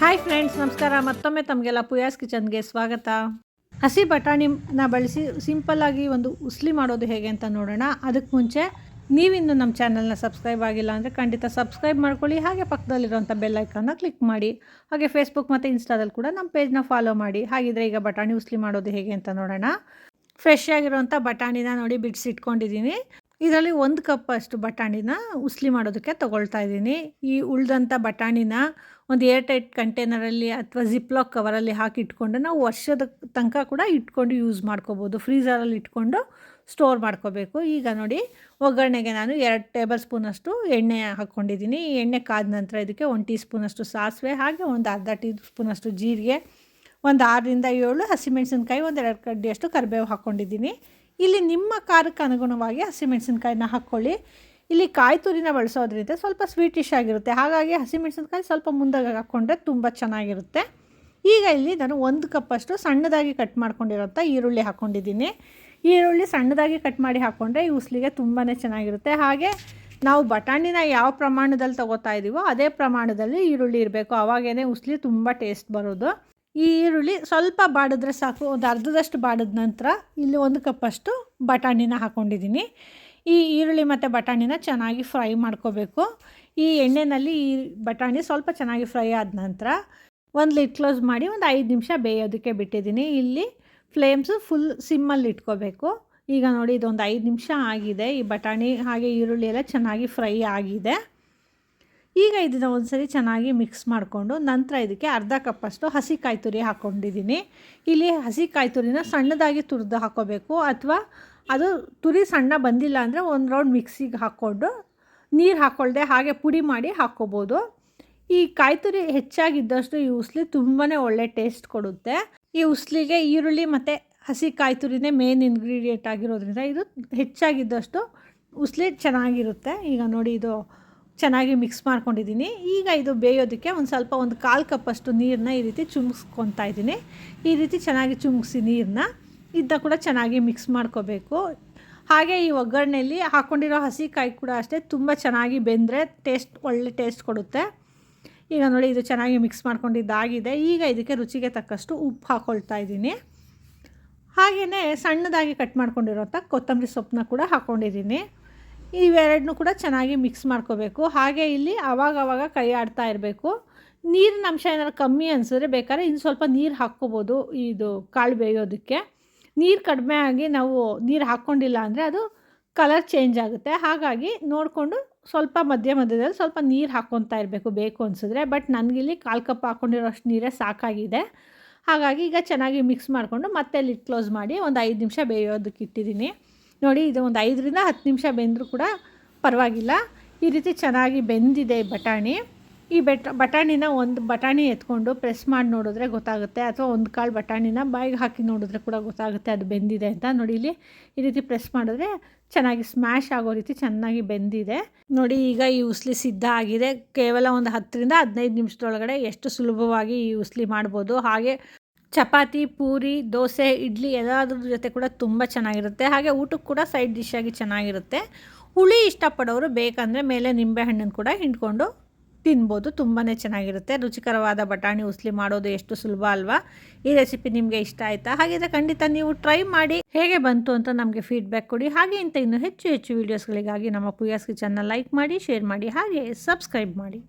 Hi friends ನಮಸ್ಕಾರ. ಮತ್ತೊಮ್ಮೆ ತಮಗೆಲ್ಲ ಪುಯಾಸ್ ಕಿಚನ್ಗೆ ಸ್ವಾಗತ. ಹಸಿ ಬಟಾಣಿನ ಬಳಸಿ ಸಿಂಪಲ್ಲಾಗಿ ಒಂದು ಉಸ್ಲಿ ಮಾಡೋದು ಹೇಗೆ ಅಂತ ನೋಡೋಣ. ಅದಕ್ಕೆ ಮುಂಚೆ ನೀವಿನ್ನು ನಮ್ಮ ಚಾನಲ್ನ ಸಬ್ಸ್ಕ್ರೈಬ್ ಆಗಿಲ್ಲ ಅಂದರೆ ಖಂಡಿತ ಸಬ್ಸ್ಕ್ರೈಬ್ ಮಾಡ್ಕೊಳ್ಳಿ. ಹಾಗೆ ಪಕ್ಕದಲ್ಲಿರುವಂಥ ಬೆಲ್ ಐಕಾನ್ನ ಕ್ಲಿಕ್ ಮಾಡಿ. ಹಾಗೆ ಫೇಸ್ಬುಕ್ ಮತ್ತು ಇನ್ಸ್ಟಾದಲ್ಲಿ ಕೂಡ ನಮ್ಮ ಪೇಜ್ನ ಫಾಲೋ ಮಾಡಿ. ಹಾಗಿದ್ರೆ ಈಗ ಬಟಾಣಿ ಉಸ್ಲಿ ಮಾಡೋದು ಹೇಗೆ ಅಂತ ನೋಡೋಣ. ಫ್ರೆಶ್ ಆಗಿರುವಂಥ ಬಟಾಣಿನ ನೋಡಿ ಬಿಡಿಸಿಟ್ಕೊಂಡಿದ್ದೀನಿ ಇದರಲ್ಲಿ ಒಂದು ಕಪ್ ಅಷ್ಟು ಬಟಾಣಿನ ಉಸ್ಲಿ ಮಾಡೋದಕ್ಕೆ ತೊಗೊಳ್ತಾ ಇದ್ದೀನಿ. ಈ ಉಳಿದಂಥ ಬಟಾಣಿನ ಒಂದು ಏರ್ ಟೈಟ್ ಕಂಟೈನರಲ್ಲಿ ಅಥವಾ ಜಿಪ್ಲಾಕ್ ಕವರಲ್ಲಿ ಹಾಕಿ ಇಟ್ಕೊಂಡು ನಾವು ವರ್ಷದ ತನಕ ಕೂಡ ಇಟ್ಕೊಂಡು ಯೂಸ್ ಮಾಡ್ಕೋಬೋದು. ಫ್ರೀಝರಲ್ಲಿ ಇಟ್ಕೊಂಡು ಸ್ಟೋರ್ ಮಾಡ್ಕೋಬೇಕು. ಈಗ ನೋಡಿ, ಒಗ್ಗರಣೆಗೆ ನಾನು ಎರಡು ಟೇಬಲ್ ಸ್ಪೂನಷ್ಟು ಎಣ್ಣೆ ಹಾಕ್ಕೊಂಡಿದ್ದೀನಿ. ಎಣ್ಣೆ ಕಾದ ನಂತರ ಇದಕ್ಕೆ ಒಂದು ಟೀ ಸ್ಪೂನಷ್ಟು ಸಾಸಿವೆ, ಹಾಗೆ ಒಂದು ಅರ್ಧ ಟೀ ಸ್ಪೂನಷ್ಟು ಜೀರಿಗೆ ಒಂದು ಆರರಿಂದ ಏಳು ಹಸಿಮೆಣಸಿನ್ಕಾಯಿ ಎರಡು ಕಡ್ಡಿಯಷ್ಟು ಕರಿಬೇವು ಹಾಕ್ಕೊಂಡಿದ್ದೀನಿ. ಇಲ್ಲಿ ನಿಮ್ಮ ಖಾರಕ್ಕೆ ಅನುಗುಣವಾಗಿ ಹಸಿಮೆಣಸಿನ್ಕಾಯಿನ ಹಾಕ್ಕೊಳ್ಳಿ. ಇಲ್ಲಿ ಕಾಯಿ ತುರಿನ ಬಳಸೋದ್ರಿಂದ ಸ್ವಲ್ಪ ಸ್ವೀಟಿಶ್ ಆಗಿರುತ್ತೆ. ಹಾಗಾಗಿ ಹಸಿಮೆಣಸಿನ್ಕಾಯಿ ಸ್ವಲ್ಪ ಮುಂದಾಗ ಹಾಕ್ಕೊಂಡ್ರೆ ತುಂಬ ಚೆನ್ನಾಗಿರುತ್ತೆ. ಈಗ ಇಲ್ಲಿ ನಾನು ಒಂದು ಕಪ್ಪಷ್ಟು ಸಣ್ಣದಾಗಿ ಕಟ್ ಮಾಡ್ಕೊಂಡಿರೋಂಥ ಈರುಳ್ಳಿ ಹಾಕ್ಕೊಂಡಿದ್ದೀನಿ. ಈರುಳ್ಳಿ ಸಣ್ಣದಾಗಿ ಕಟ್ ಮಾಡಿ ಹಾಕ್ಕೊಂಡ್ರೆ ಈ ಉಸ್ಲಿಗೆ ತುಂಬಾ ಚೆನ್ನಾಗಿರುತ್ತೆ. ಹಾಗೆ ನಾವು ಬಟಾಣಿನ ಯಾವ ಪ್ರಮಾಣದಲ್ಲಿ ತಗೋತಾ ಇದ್ದೀವೋ ಅದೇ ಪ್ರಮಾಣದಲ್ಲಿ ಈರುಳ್ಳಿ ಇರಬೇಕು. ಆವಾಗೇ ಉಸ್ಲಿ ತುಂಬ ಟೇಸ್ಟ್ ಬರೋದು. ಈ ಈರುಳ್ಳಿ ಸ್ವಲ್ಪ ಬಾಡಿದ್ರೆ ಸಾಕು, ಒಂದು ಅರ್ಧದಷ್ಟು ಬಾಡಿದ ನಂತರ ಇಲ್ಲಿ ಒಂದು ಕಪ್ಪಷ್ಟು ಬಟಾಣಿನ ಹಾಕ್ಕೊಂಡಿದ್ದೀನಿ ಈ ಈರುಳ್ಳಿ ಮತ್ತು ಬಟಾಣಿನ ಚೆನ್ನಾಗಿ ಫ್ರೈ ಮಾಡ್ಕೋಬೇಕು. ಈ ಎಣ್ಣೆಯಲ್ಲಿ ಈ ಬಟಾಣಿ ಸ್ವಲ್ಪ ಚೆನ್ನಾಗಿ ಫ್ರೈ ಆದ ನಂತರ ಒಂದು ಲಿಡ್ ಕ್ಲೋಸ್ ಮಾಡಿ ಒಂದು ಐದು ನಿಮಿಷ ಬೇಯೋದಕ್ಕೆ ಬಿಟ್ಟಿದ್ದೀನಿ. ಇಲ್ಲಿ ಫ್ಲೇಮ್ಸು ಫುಲ್ ಸಿಮ್ಮಲ್ಲಿ ಇಟ್ಕೋಬೇಕು. ಈಗ ನೋಡಿ ಇದೊಂದು ಐದು ನಿಮಿಷ ಆಗಿದೆ. ಈ ಬಟಾಣಿ ಹಾಗೆ ಈರುಳ್ಳಿ ಎಲ್ಲ ಚೆನ್ನಾಗಿ ಫ್ರೈ ಆಗಿದೆ. ಈಗ ಇದನ್ನು ಒಂದ್ಸರಿ ಚೆನ್ನಾಗಿ ಮಿಕ್ಸ್ ಮಾಡಿಕೊಂಡು ನಂತರ ಇದಕ್ಕೆ ಅರ್ಧ ಕಪ್ಪಷ್ಟು ಹಸಿ ಕಾಯಿ ತುರಿ ಹಾಕ್ಕೊಂಡಿದ್ದೀನಿ ಇಲ್ಲಿ ಹಸಿ ಕಾಯಿ ತುರಿನ ಸಣ್ಣದಾಗಿ ತುರಿದು ಹಾಕೋಬೇಕು ಅಥವಾ ಅದು ತುರಿ ಸಣ್ಣ ಬಂದಿಲ್ಲ ಅಂದರೆ ಒಂದು ರೌಂಡ್ ಮಿಕ್ಸಿಗೆ ಹಾಕ್ಕೊಂಡು ನೀರು ಹಾಕ್ಕೊಳ್ದೆ ಹಾಗೆ ಪುಡಿ ಮಾಡಿ ಹಾಕ್ಕೋಬೋದು ಈ ಕಾಯಿ ತುರಿ ಹೆಚ್ಚಾಗಿದ್ದಷ್ಟು ಈ ಉಸ್ಲಿ ತುಂಬಾ ಒಳ್ಳೆ ಟೇಸ್ಟ್ ಕೊಡುತ್ತೆ. ಈ ಉಸ್ಲಿಗೆ ಈರುಳ್ಳಿ ಮತ್ತು ಹಸಿ ಕಾಯಿ ತುರಿನೇ ಮೇನ್ ಇಂಗ್ರೀಡಿಯೆಂಟ್ ಆಗಿರೋದ್ರಿಂದ ಇದು ಹೆಚ್ಚಾಗಿದ್ದಷ್ಟು ಉಸ್ಲಿ ಚೆನ್ನಾಗಿರುತ್ತೆ. ಈಗ ನೋಡಿ ಇದು ಚೆನ್ನಾಗಿ ಮಿಕ್ಸ್ ಮಾಡ್ಕೊಂಡಿದ್ದೀನಿ. ಈಗ ಇದು ಬೇಯೋದಕ್ಕೆ ಒಂದು ಸ್ವಲ್ಪ ಒಂದು ಕಾಲು ಕಪ್ಪಷ್ಟು ನೀರನ್ನ ಈ ರೀತಿ ಚುಮ್ಸ್ಕೊತಾ ಇದ್ದೀನಿ. ಈ ರೀತಿ ಚೆನ್ನಾಗಿ ಚುಮ್ಗಿಸಿ ನೀರನ್ನ ಇದ್ದ ಕೂಡ ಚೆನ್ನಾಗಿ ಮಿಕ್ಸ್ ಮಾಡ್ಕೋಬೇಕು. ಹಾಗೆ ಈ ಒಗ್ಗರಣೆಯಲ್ಲಿ ಹಾಕ್ಕೊಂಡಿರೋ ಹಸಿ ಕಾಯಿ ಕೂಡ ಅಷ್ಟೇ ತುಂಬ ಚೆನ್ನಾಗಿ ಬೆಂದರೆ ಟೇಸ್ಟ್ ಒಳ್ಳೆ ಟೇಸ್ಟ್ ಕೊಡುತ್ತೆ. ಈಗ ನೋಡಿ ಇದು ಚೆನ್ನಾಗಿ ಮಿಕ್ಸ್ ಮಾಡ್ಕೊಂಡಿದ್ದಾಗಿದೆ. ಈಗ ಇದಕ್ಕೆ ರುಚಿಗೆ ತಕ್ಕಷ್ಟು ಉಪ್ಪು ಹಾಕ್ಕೊಳ್ತಾ ಇದ್ದೀನಿ. ಹಾಗೆಯೇ ಸಣ್ಣದಾಗಿ ಕಟ್ ಮಾಡ್ಕೊಂಡಿರೋಂಥ ಕೊತ್ತಂಬರಿ ಸೊಪ್ಪನ್ನ ಕೂಡ ಹಾಕ್ಕೊಂಡಿದ್ದೀನಿ ಇವೆರಡನ್ನೂ ಕೂಡ ಚೆನ್ನಾಗಿ ಮಿಕ್ಸ್ ಮಾಡ್ಕೋಬೇಕು. ಹಾಗೆ ಇಲ್ಲಿ ಆವಾಗ ಆವಾಗ ಕೈ ಆಡ್ತಾ ಇರಬೇಕು. ನೀರಿನ ಅಂಶ ಏನಾದ್ರು ಕಮ್ಮಿ ಅನಿಸಿದ್ರೆ ಬೇಕಾದ್ರೆ ಇನ್ನು ಸ್ವಲ್ಪ ನೀರು ಹಾಕ್ಕೋಬೋದು ಇದು ಕಾಳು ಬೇಯೋದಕ್ಕೆ. ನೀರು ಕಡಿಮೆ ಆಗಿ ನಾವು ನೀರು ಹಾಕ್ಕೊಂಡಿಲ್ಲ ಅಂದರೆ ಅದು ಕಲರ್ ಚೇಂಜ್ ಆಗುತ್ತೆ. ಹಾಗಾಗಿ ನೋಡಿಕೊಂಡು ಸ್ವಲ್ಪ ಮಧ್ಯ ಮಧ್ಯದಲ್ಲಿ ಸ್ವಲ್ಪ ನೀರು ಹಾಕ್ಕೊತಾ ಇರಬೇಕು ಬೇಕು ಅನಿಸಿದ್ರೆ. ಬಟ್ ನನಗಿಲ್ಲಿ ಕಾಲು ಕಪ್ ಹಾಕ್ಕೊಂಡಿರೋಷ್ಟು ನೀರೇ ಸಾಕಾಗಿದೆ. ಹಾಗಾಗಿ ಈಗ ಚೆನ್ನಾಗಿ ಮಿಕ್ಸ್ ಮಾಡಿಕೊಂಡು ಮತ್ತೆ ಲಿಟ್ ಕ್ಲೋಸ್ ಮಾಡಿ ಒಂದು ಐದು ನಿಮಿಷ ಬೇಯೋದಕ್ಕೆ ಇಟ್ಟಿದ್ದೀನಿ ನೋಡಿ, ಇದು ಒಂದು ಐದರಿಂದ ಹತ್ತು ನಿಮಿಷ ಬೆಂದರೂ ಕೂಡ ಪರವಾಗಿಲ್ಲ. ಈ ರೀತಿ ಚೆನ್ನಾಗಿ ಬೆಂದಿದೆ ಬಟಾಣಿ. ಈ ಬೆಟ್, ಬಟಾಣಿನ ಒಂದು ಬಟಾಣಿ ಎತ್ಕೊಂಡು ಪ್ರೆಸ್ ಮಾಡಿ ನೋಡಿದ್ರೆ ಗೊತ್ತಾಗುತ್ತೆ. ಅಥವಾ ಒಂದು ಕಾಳು ಬಟಾಣಿನ ಬಾಯಿಗೆ ಹಾಕಿ ನೋಡಿದ್ರೆ ಕೂಡ ಗೊತ್ತಾಗುತ್ತೆ ಅದು ಬೆಂದಿದೆ ಅಂತ. ನೋಡಿ, ಇಲ್ಲಿ ಈ ರೀತಿ ಪ್ರೆಸ್ ಮಾಡಿದ್ರೆ ಚೆನ್ನಾಗಿ ಸ್ಮ್ಯಾಶ್ ಆಗೋ ರೀತಿ ಚೆನ್ನಾಗಿ ಬೆಂದಿದೆ. ನೋಡಿ, ಈಗ ಈ ಉಸ್ಲಿ ಸಿದ್ಧ ಆಗಿದೆ. ಕೇವಲ ಒಂದು ಹತ್ತರಿಂದ ಹದಿನೈದು ನಿಮಿಷದೊಳಗಡೆ ಎಷ್ಟು ಸುಲಭವಾಗಿ ಈ ಉಸ್ಲಿ ಮಾಡ್ಬೋದು. ಹಾಗೆ ಚಪಾತಿ, ಪೂರಿ, ದೋಸೆ, ಇಡ್ಲಿ ಎಲ್ಲದ್ರ ಜೊತೆ ಕೂಡ ತುಂಬ ಚೆನ್ನಾಗಿರುತ್ತೆ. ಹಾಗೆ ಊಟಕ್ಕೆ ಕೂಡ ಸೈಡ್ ಡಿಶ್ ಆಗಿ ಚೆನ್ನಾಗಿರುತ್ತೆ. ಹುಳಿ ಇಷ್ಟಪಡೋರು ಬೇಕಂದರೆ ಮೇಲೆ ನಿಂಬೆಹಣ್ಣನ್ನು ಕೂಡ ಹಿಂಡ್ಕೊಂಡು ತಿನ್ಬೋದು. ತುಂಬಾ ಚೆನ್ನಾಗಿರುತ್ತೆ. ರುಚಿಕರವಾದ ಬಟಾಣಿ ಉಸ್ಲಿ ಮಾಡೋದು ಎಷ್ಟು ಸುಲಭ ಅಲ್ವಾ? ಈ ರೆಸಿಪಿ ನಿಮಗೆ ಇಷ್ಟ ಆಯಿತಾ? ಹಾಗಿದ್ರೆ ಖಂಡಿತ ನೀವು ಟ್ರೈ ಮಾಡಿ ಹೇಗೆ ಬಂತು ಅಂತ ನಮಗೆ ಫೀಡ್ಬ್ಯಾಕ್ ಕೊಡಿ. ಹಾಗೆ ಇಂಥ ಇನ್ನೂ ಹೆಚ್ಚು ಹೆಚ್ಚು ವೀಡಿಯೋಸ್ಗಳಿಗಾಗಿ ನಮ್ಮ ಪುಯಾಸ್ಗೆ ಚಾನಲ್ ಲೈಕ್ ಮಾಡಿ ಶೇರ್ ಮಾಡಿ ಹಾಗೆ ಸಬ್ಸ್ಕ್ರೈಬ್ ಮಾಡಿ.